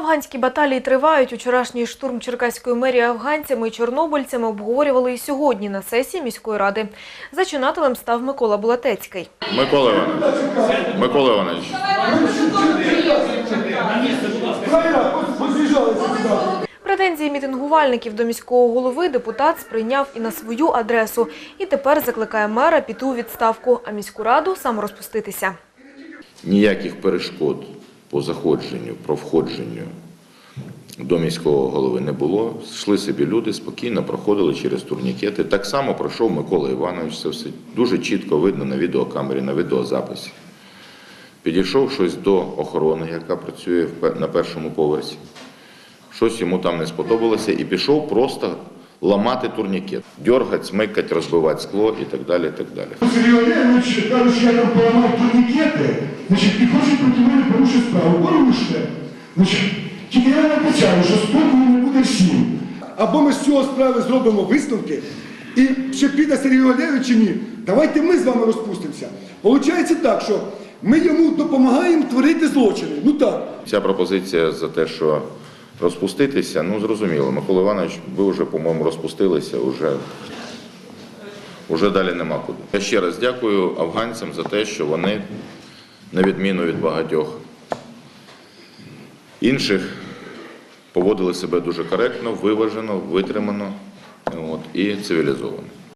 Афганські баталії тривають. Учорашній штурм Черкаської мерії афганцями і чорнобильцями обговорювали і сьогодні на сесії міської ради. Зачинателем став Микола Булатецький. Микола Іванович. Микола Іванович. Претензії мітингувальників до міського голови депутат сприйняв і на свою адресу. І тепер закликає мера піти у відставку, а міську раду саморозпуститися. Ніяких перешкод по заходженню, про входженню до міського голови не було. Йшли собі люди, спокійно проходили через турнікети. Так само пройшов Микола Іванович. Це все дуже чітко видно на відеокамері, на відеозаписі. Підійшов щось до охорони, яка працює на першому поверсі. Щось йому там не сподобалося і пішов просто ламати турнікет, дергать, смикать, розбивати скло і так далі. І так далі. Сергій Валерійович каже, я там поламав турнікети, значить, і хочуть проти порушити Значить, тільки я вам обіцяю, що спокою не буде всім. Або ми з цього справи зробимо висновки, і чи піде Сергій Валерійович чи ні, давайте ми з вами розпустимося. Получається так, що ми йому допомагаємо творити злочини. Ну так. Ця пропозиція за те, що розпуститися, ну зрозуміло. Микола Іванович, ви вже, по-моєму, розпустилися, вже, вже далі нема куди. Я ще раз дякую афганцям за те, що вони, на відміну від багатьох інших, поводили себе дуже коректно, виважено, витримано от, і цивілізовано.